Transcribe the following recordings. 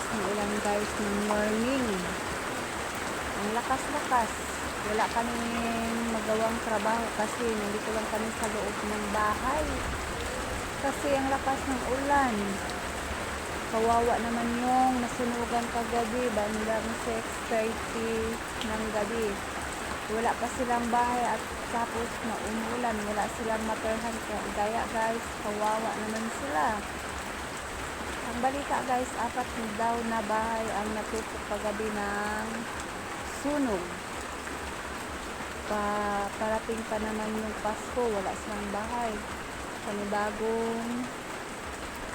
lakas ng ulan guys ng morning. Ang lakas-lakas. Wala kaming magawang trabaho kasi nandito lang kami sa loob ng bahay. Kasi ang lakas ng ulan. Kawawa naman yung nasunugan kagabi bandang 6.30 ng gabi. Wala pa silang bahay at tapos na umulan. Wala silang materhan. Kaya guys, kawawa naman sila. Balita guys, apat daw na bahay ang natupok kagabi ng sunog. Pa, parating pa naman yung Pasko, wala silang bahay. Panibagong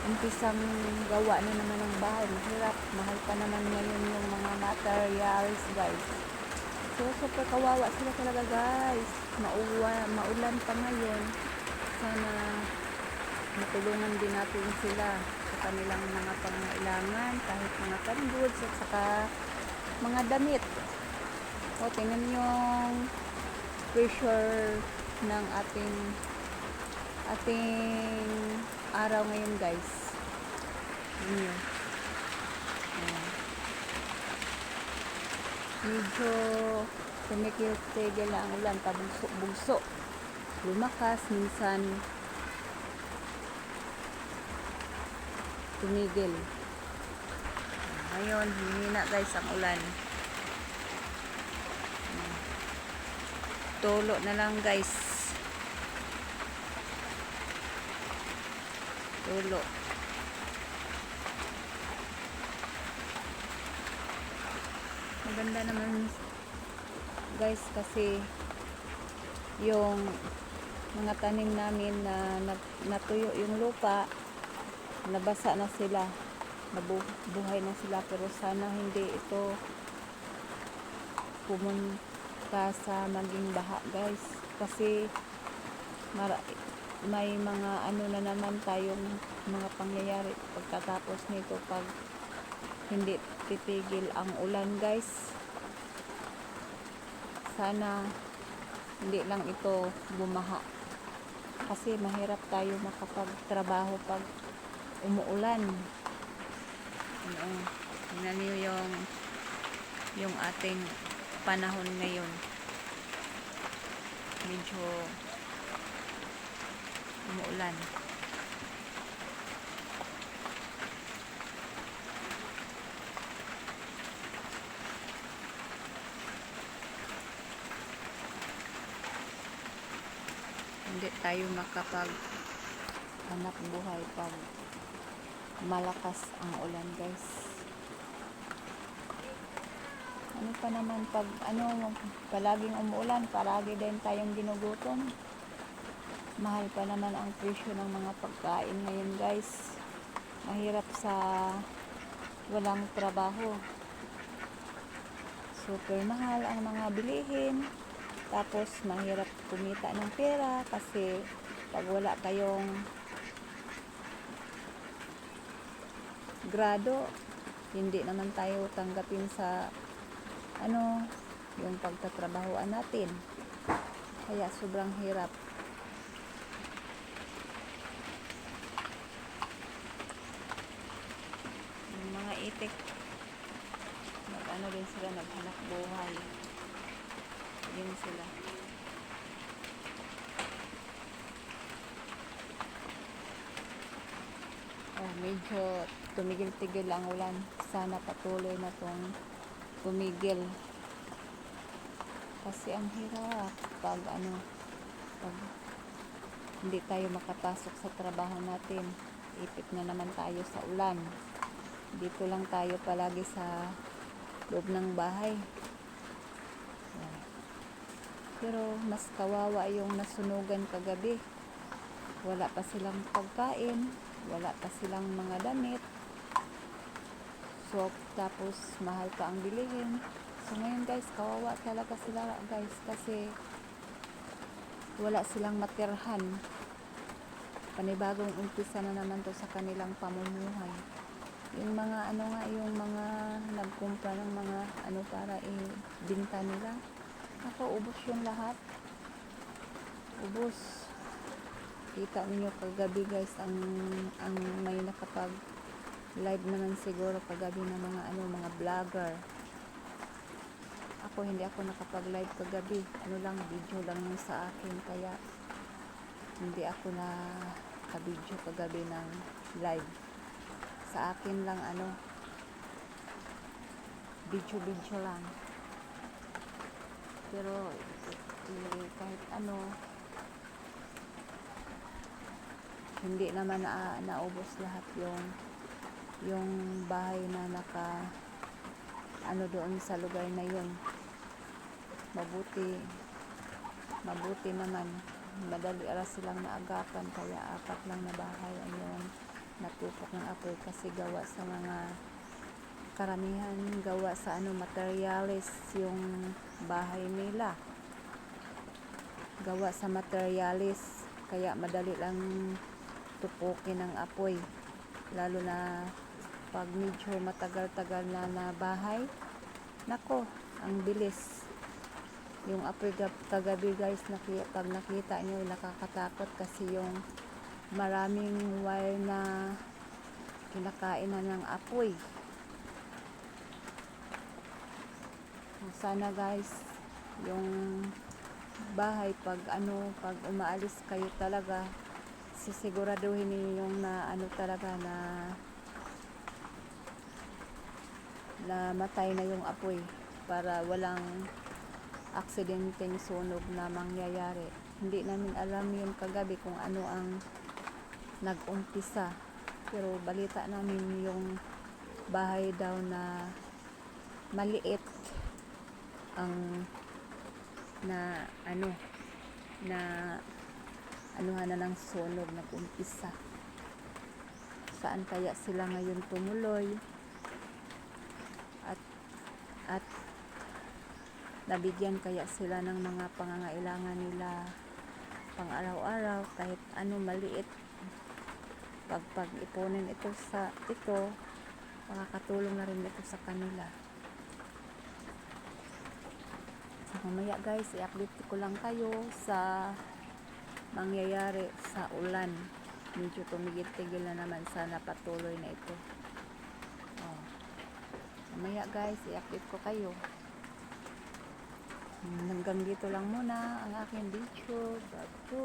umpisang gawa na naman ng bahay. Mahirap, mahal pa naman ngayon yung mga materials guys. So, super kawawa sila talaga guys. Mauwa, maulan pa ngayon. Sana matulungan din natin sila kanilang mga pangailangan, kahit mga canned at saka mga damit. O, tingnan yung pressure ng ating ating araw ngayon guys. Yun yun. Medyo tumikil-tigil ang ulan, pabugso-bugso. Lumakas, minsan tumigil. Ngayon, humina guys ang ulan. Tulo na lang guys. Tulo. Maganda naman guys kasi yung mga tanim namin na nat- natuyo yung lupa nabasa na sila. Nabuhay na sila pero sana hindi ito pumunta sa maging baha guys. Kasi may mga ano na naman tayong mga pangyayari pagkatapos nito pag hindi titigil ang ulan guys. Sana hindi lang ito bumaha. Kasi mahirap tayo makapagtrabaho pag umuulan. Ano, tingnan niyo yung yung ating panahon ngayon. Medyo umuulan. Hindi tayo makapag hanap buhay pag malakas ang ulan guys. Ano pa naman pag ano palaging umuulan palagi din tayong ginugutom. Mahal pa naman ang presyo ng mga pagkain ngayon guys. Mahirap sa walang trabaho. Super mahal ang mga bilihin. Tapos mahirap kumita ng pera kasi pag wala kayong grado, hindi naman tayo tanggapin sa ano, yung pagtatrabahoan natin. Kaya sobrang hirap. Yung mga itik, nag ano din sila, naghanap buhay. Yun sila. Medyo tumigil-tigil ang ulan. Sana patuloy na tong tumigil. Kasi ang hirap pag ano, pag hindi tayo makapasok sa trabaho natin. Ipit na naman tayo sa ulan. Dito lang tayo palagi sa loob ng bahay. Pero mas kawawa yung nasunugan kagabi. Wala pa silang pagkain, wala pa silang mga damit. So, tapos mahal pa ang bilihin. So ngayon guys, kawawa talaga sila guys kasi wala silang matirhan. Panibagong umpisa na naman to sa kanilang pamumuhay. Yung mga ano nga, yung mga nagkumpra ng mga ano para i-binta nila. Ako, ubos yung lahat. Ubos. Kita niyo kagabi guys ang ang may nakapag live naman siguro kagabi ng mga ano mga vlogger. Ako hindi ako nakapag live kagabi. Ano lang video lang yung sa akin kaya hindi ako na ka-video kagabi ng live. Sa akin lang ano video video lang. Pero eh, kahit ano hindi naman na, naubos lahat yung yung bahay na naka ano doon sa lugar na yun. Mabuti mabuti naman. Madali aras silang naagapan kaya apat lang na bahay ang yung natupok ng apoy kasi gawa sa mga karamihan gawa sa ano materialis yung bahay nila. Gawa sa materialis kaya madali lang tupukin ng apoy lalo na pag medyo matagal-tagal na na bahay. Nako ang bilis. Yung apoy gab- kagabi guys naki, pag nakita nyo nakakatakot kasi yung maraming wire na kinakain na ng apoy. Sana guys yung bahay pag ano pag umaalis kayo talaga sisiguraduhin niyo yung na ano talaga na na matay na yung apoy para walang aksidenteng sunog na mangyayari. Hindi namin alam yun kagabi kung ano ang nag-umpisa. Pero balita namin yung bahay daw na maliit ang na ano na anuhan na ng sunog nag-umpisa saan kaya sila ngayon tumuloy? At at nabigyan kaya sila ng mga pangangailangan nila pang araw-araw kahit ano maliit. Pag pag ipunin ito sa ito makakatulong na rin ito sa kanila. So mamaya guys i-update ko lang kayo sa mangyayari sa ulan. Medyo tumigil-tigil na naman sana patuloy na ito. Oh. mamaya guys i-update ko kayo. Hanggang dito lang muna ang aking video. Bago